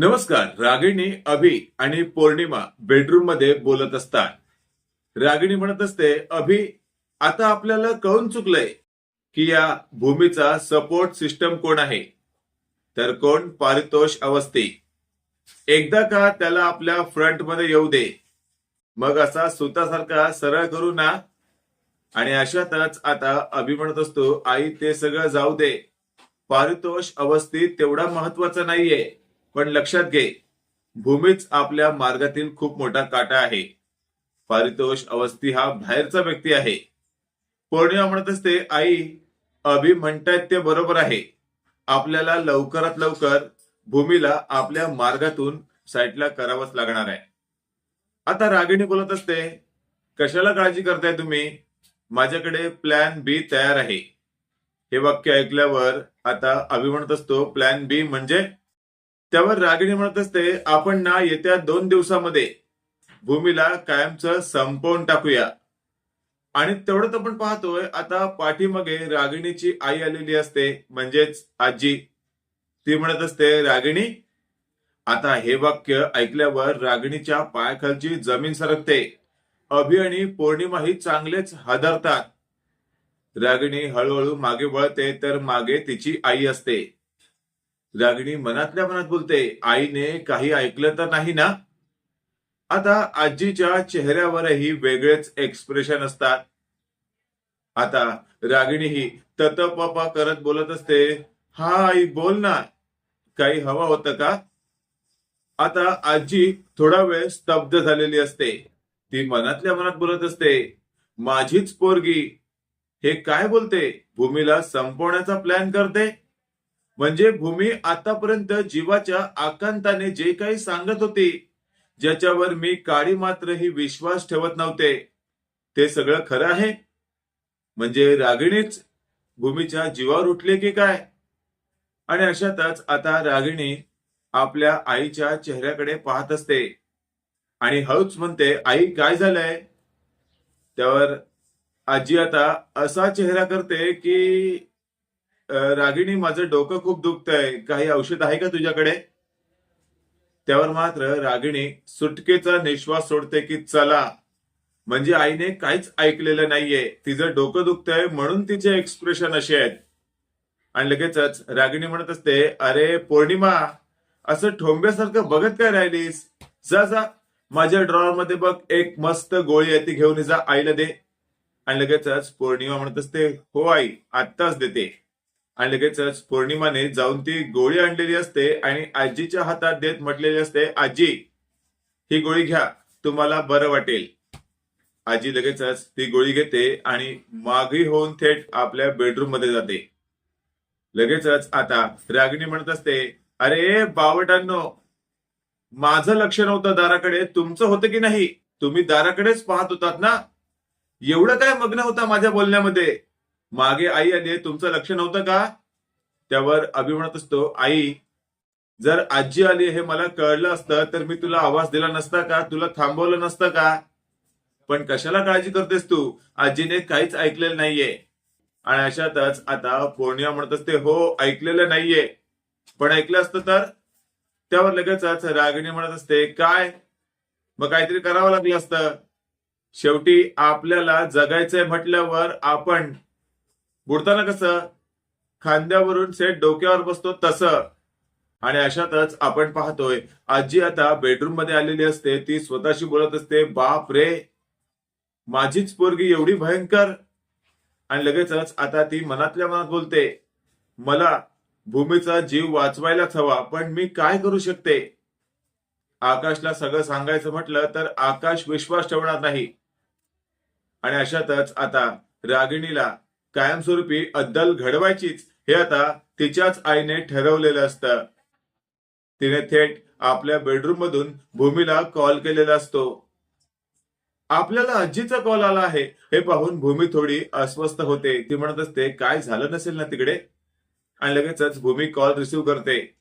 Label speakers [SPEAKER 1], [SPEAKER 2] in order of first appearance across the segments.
[SPEAKER 1] नमस्कार रागिणी अभि आणि पौर्णिमा बेडरूममध्ये बोलत असतात. रागिणी म्हणत असते अभि आता आपल्याला कळून चुकलंय की या भूमीचा सपोर्ट सिस्टम कोण आहे? तर कोण पारितोष अवस्थी? एकदा का त्याला आपल्या फ्रंटमध्ये येऊ दे? मग असा सुतासारखा सरळ करू ना? आणि अशातच आता अभि म्हणत असतो आई ते सगळं जाऊ दे. पारितोष अवस्थी तेवढा महत्त्वाचा नाहीये. पण लक्षात घे भूमीच आपल्या मार्गातील खूप मोठा काटा आहे. पारितोष अवस्थी हा बाहेरचा व्यक्ती आहे. पौर्णिमा म्हणत असते आई अभि म्हणतायत ते बरोबर आहे. आपल्याला लवकरात लवकर भूमीला आपल्या मार्गातून साईडला करावंच लागणार आहे. आता रागिणी बोलत असते कशाला काळजी करताय तुम्ही? माझ्याकडे प्लॅन बी तयार आहे. हे वाक्य ऐकल्यावर आता अभि म्हणत असतो प्लॅन बी म्हणजे त्यावर रागिणी म्हणत असते आपण ना येत्या दोन दिवसामध्ये भूमीला कायमचं संपवून टाकूया. आणि तेवढंच आपण पाहतोय आता पाठीमागे रागिणीची आई आलेली असते म्हणजेच आजी. ती म्हणत असते रागिणी आता हे वाक्य ऐकल्यावर रागिणीच्या पायाखालची जमीन सरकते. अभि आणि पौर्णिमा ही चांगलेच हादरतात. रागिणी हळूहळू मागे वळते तर मागे तिची आई असते. रागिणी मनातल्या मनात बोलते आईने काही ऐकलं तर नाही ना? आता आजीच्या चेहऱ्यावरही वेगळेच एक्सप्रेशन असतात. आता रागिणी ही ततपपा करत बोलत असते हा आई बोल ना. काही हवा होतं का? आता आजी थोडा वेळ स्तब्ध झालेली असते. ती मनातल्या मनात बोलत असते माझीच पोरगी. हे काय बोलते? भूमीला संपवण्याचा प्लॅन करते? म्हणजे भूमी आतापर्यंत जीवाच्या आकांताने जे काही सांगत होती ज्याच्यावर मी काळी मात्रही विश्वास ठेवत नव्हते. ते सगळं खरं आहे? म्हणजे रागिणीच भूमीच्या जीवावर उठले की काय? आणि अशातच आता रागिणी आपल्या आईच्या चेहऱ्याकडे पाहत असते. आणि हळूच म्हणते आई काय झालंय? त्यावर आजी आता असा चेहरा करते की रागिणी माझं डोकं खूप दुखतंय. काही औषध आहे का तुझ्याकडे? त्यावर मात्र रागिणी सुटकेचा निश्वास सोडते की चला. म्हणजे आईने काहीच ऐकलेलं नाहीये. तिचं डोकं दुखतंय म्हणून तिचे एक्सप्रेशन असे आहेत. आणि लगेचच रागिणी म्हणत असते अरे पौर्णिमा असं ठोंब्यासारखं बघत काय राहिलीस? जा जा. माझ्या ड्रॉवर मध्ये बघ एक मस्त गोळी आहे ती घेऊन जा. आईला दे. आणि लगेचच पौर्णिमा म्हणत असते हो आई आत्ताच देते. आणि लगेचच पौर्णिमाने जाऊन ती गोळी आणलेली असते आणि आजीच्या हातात देत म्हटलेली असते आजी ही गोळी घ्या तुम्हाला बरं वाटेल. आजी लगेचच ती गोळी घेते आणि मागे होऊन थेट आपल्या बेडरूममध्ये जाते. लगेचच आता रागिणी म्हणत असते अरे बावटांनो माझं लक्ष नव्हतं दाराकडे तुमचं होतं की नाही? तुम्ही दाराकडेच पाहत होतात ना? एवढं काय मग्न होता माझ्या बोलण्यामध्ये? मागे आई आली तुमचं लक्ष नव्हतं का? त्यावर अभि म्हणत असतो आई जर आजी आली हे मला कळलं असतं तर मी तुला आवाज दिला नसता का? तुला थांबवलं नसतं का? पण कशाला काळजी करतेस तू? आजीने काहीच ऐकलेलं नाहीये. आणि अशातच आता पौर्णिमा म्हणत असते हो ऐकलेलं नाहीये. पण ऐकलं असतं तर? त्यावर लगेचच रागिणी म्हणत असते काय? मग काहीतरी करावं लागलं असतं. शेवटी आपल्याला जगायचंय म्हटल्यावर आपण बुडताना कसं? खांद्यावरून सेट डोक्यावर बसतो तसं. आणि अशातच आपण पाहतोय आजी आता बेडरूममध्ये आलेली असते ती स्वतःशी बोलत असते बाप रे माझीच पोरगी एवढी भयंकर. आणि लगेचच आता ती मनातल्या मनात बोलते मला भूमीचा जीव वाचवायलाच हवा पण मी काय करू शकते? आकाशला सगळं सांगायचं म्हटलं तर आकाश विश्वास ठेवणार नाही. आणि अशातच आता रागिणीला कायमस्वरूपी अद्दल घडवायचीच हे आता तिच्याच आईने ठरवलेलं असतं. तिने थेट आपल्या बेडरूम मधून भूमीला कॉल केलेला असतो. आपल्याला आजीचा कॉल आला आहे. हे पाहून भूमी थोडी अस्वस्थ होते. ती म्हणत असते काय झालं नसेल ना तिकडे? आणि लगेचच भूमी कॉल रिसिव्ह करते.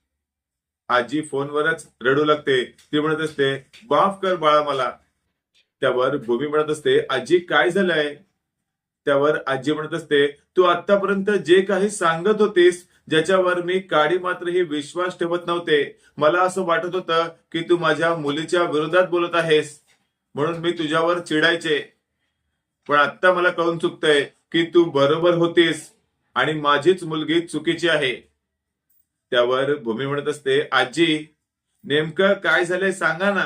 [SPEAKER 1] आजी फोनवरच रडू लागते. ती म्हणत असते माफ कर बाळा मला. त्यावर भूमी म्हणत असते आजी काय झालंय? त्यावर आजी म्हणत असते तू आतापर्यंत जे काही सांगत होतीस ज्याच्यावर मी काडी मात्रही विश्वास ठेवत नव्हते मला असं वाटत होतं की तू माझ्या मुलीच्या विरोधात बोलत आहेस म्हणून मी तुझ्यावर चिडायचे. पण आता मला कळून चुकतंय की तू बरोबर होतीस आणि माझीच मुलगी चुकीची आहे. त्यावर भूमी म्हणत असते आजी नेमकं काय झालंय सांगा ना.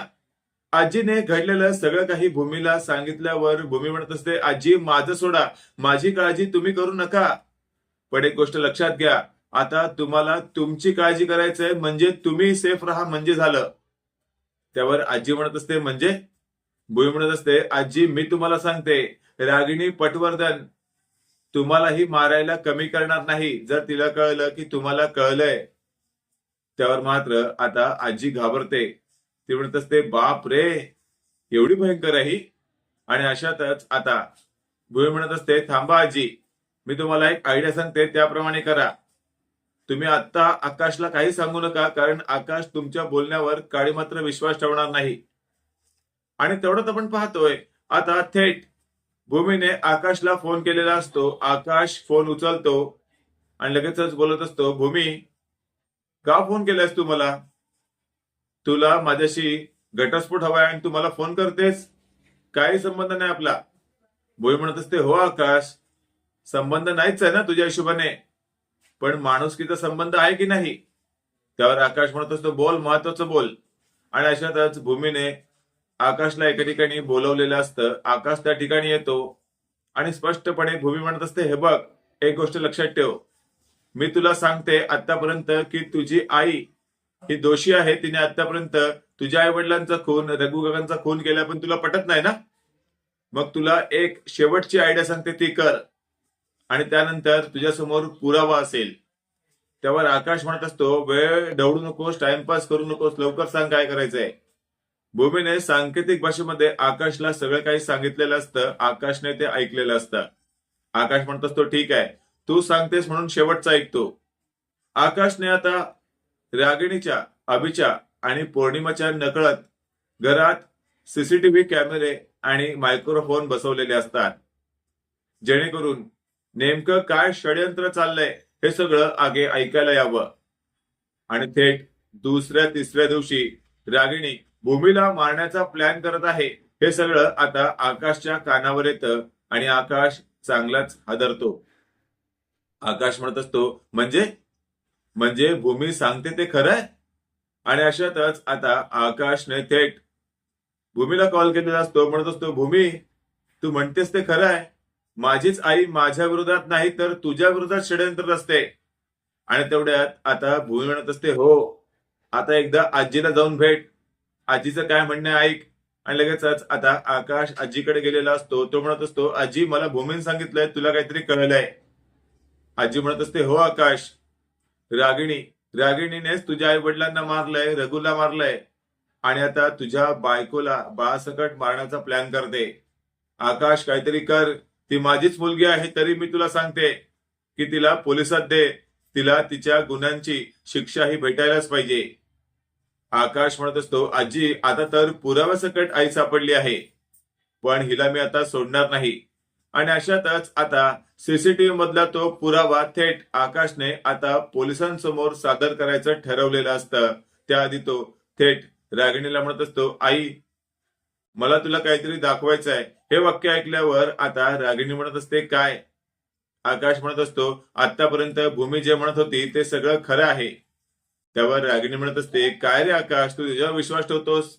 [SPEAKER 1] आजीने घडलेलं सगळं काही भूमीला सांगितल्यावर भूमी म्हणत असते आजी माझं सोडा. माझी काळजी तुम्ही करू नका. पण एक गोष्ट लक्षात घ्या. आता तुम्हाला तुमची काळजी करायचंय म्हणजे तुम्ही सेफ राहा म्हणजे झालं. त्यावर आजी म्हणत असते म्हणजे? भूमी म्हणत असते आजी मी तुम्हाला सांगते रागिणी पटवर्धन तुम्हालाही मारायला कमी करणार नाही. जर तिला कळलं की तुम्हाला कळलंय. त्यावर मात्र आता आजी घाबरते. ते म्हणत असते बाप रे एवढी भयंकर आहे ही. आणि अशातच आता भूमी म्हणत असते थांबा आजी मी तुम्हाला एक आयडिया सांगते त्याप्रमाणे करा. तुम्ही आता आकाशला काही सांगू नका कारण आकाश तुमच्या बोलण्यावर काळी मात्र विश्वास ठेवणार नाही. आणि तेवढंच आपण पाहतोय आता थेट भूमीने आकाशला फोन केलेला असतो आकाश फोन उचलतो आणि लगेचच बोलत असतो भूमी का फोन केलास तू मला? तुला माझ्याशी घटस्फोट हवाय आणि तू मला फोन करतेस? काही संबंध नाही आपला. भोई म्हणत असते हो आकाश संबंध नाहीच आहे ना तुझ्या हिशोबाने. पण माणुसकीचा संबंध आहे की नाही? त्यावर आकाश म्हणत असतो बोल महत्वाचं बोल. आणि अशातच भूमीने आकाशला एका ठिकाणी बोलवलेलं असतं. आकाश त्या ठिकाणी येतो आणि स्पष्टपणे भूमी म्हणत असते हे बघ एक गोष्ट लक्षात ठेव. मी तुला सांगते आतापर्यंत की तुझी आई ही दोषी आहे तिने आतापर्यंत तुझ्या आई वडिलांचा खून रघु काकांचा खून केला पण तुला पटत नाही ना? मग तुला एक शेवटची आयडिया सांगते ती कर. आणि त्यानंतर तुझ्या समोर पुरावा असेल. त्यावर आकाश म्हणत असतो वेळ दौडू नकोस टाइमपास करू नकोस लवकर सांग काय करायचंय. भूमीने सांकेतिक भाषेमध्ये आकाशला सगळं काही सांगितलेलं असतं आकाशने ते ऐकलेलं असतं. आकाश म्हणत असतो ठीक आहे तू सांगतेस म्हणून शेवटचा ऐकतो. आकाशने आता रागिणीच्या अभिच्या आणि पौर्णिमाच्या नकळत घरात सीसीटीव्ही कॅमेरे आणि मायक्रोफोन बसवलेले असतात. जेणेकरून नेमकं काय षडयंत्र चाललंय हे सगळं आगे ऐकायला यावं. आणि थेट दुसऱ्या तिसऱ्या दिवशी रागिणी भूमीला मारण्याचा प्लॅन करत आहे हे सगळं आता आकाशच्या कानावर येतं आणि आकाश चांगलाच हादरतो. आकाश म्हणत असतो म्हणजे म्हणजे भूमी सांगते ते खरं आहे आणि अशातच आता आकाशने थेट भूमीला कॉल केलेला असतो म्हणत असतो भूमी तू म्हणतेस ते खरं आहे माझीच आई माझ्या विरोधात नाही तर तुझ्या विरोधात षडयंत्र असते आणि तेवढ्यात आता भूमी म्हणत असते हो आता एकदा आजीला जाऊन भेट. आजीचं काय म्हणणं ऐक. आणि लगेचच आता आकाश आजीकडे गेलेला असतो तो म्हणत असतो आजी मला भूमीने सांगितलंय तुला काहीतरी कळलंय. आजी म्हणत असते हो आकाश रागिणी रागिणीनेच तुझ्या आई वडिलांना मारलंय रघुला मारलंय. आणि आता तुझ्या बायकोला बाळसकट मारण्याचा प्लॅन करते. आकाश काहीतरी कर. ती माझीच मुलगी आहे तरी मी तुला सांगते की तिला पोलिसात दे. तिला तिच्या गुन्ह्यांची शिक्षा ही भेटायलाच पाहिजे. आकाश म्हणत असतो आजी आता तर पुराव्यासकट आई सापडली आहे. पण हिला मी आता सोडणार नाही. आणि अशातच आता सीसीटीव्ही मधला तो पुरावा थेट आकाशने आता पोलिसांसमोर सादर करायचं ठरवलेलं असतं. त्याआधी तो थेट रागिणीला म्हणत असतो आई मला तुला काहीतरी दाखवायचं आहे हे वाक्य ऐकल्यावर आता रागिणी म्हणत असते काय? आकाश म्हणत असतो आतापर्यंत भूमी जे म्हणत होती ते सगळं खरं आहे. त्यावर रागिणी म्हणत असते काय रे आकाश तू तुझ्यावर विश्वास ठेवतोस?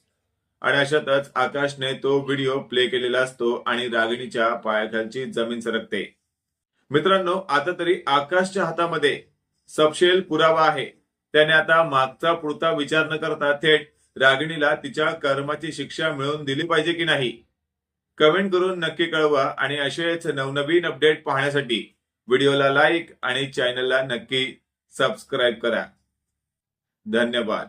[SPEAKER 1] आणि अशातच आकाशने तो व्हिडिओ प्ले केलेला असतो आणि रागिणीच्या पायाखालची जमीन सरकते. मित्रांनो आता तरी आकाशच्या हातामध्ये सपशेल पुरावा आहे. त्याने आता मागचा पुढचा विचार न करता थेट रागिणीला तिच्या कर्माची शिक्षा मिळवून दिली पाहिजे की नाही? कमेंट करून नक्की कळवा आणि असेच नवनवीन अपडेट पाहण्यासाठी व्हिडिओला लाईक आणि चॅनलला नक्की सबस्क्राईब करा. धन्यवाद.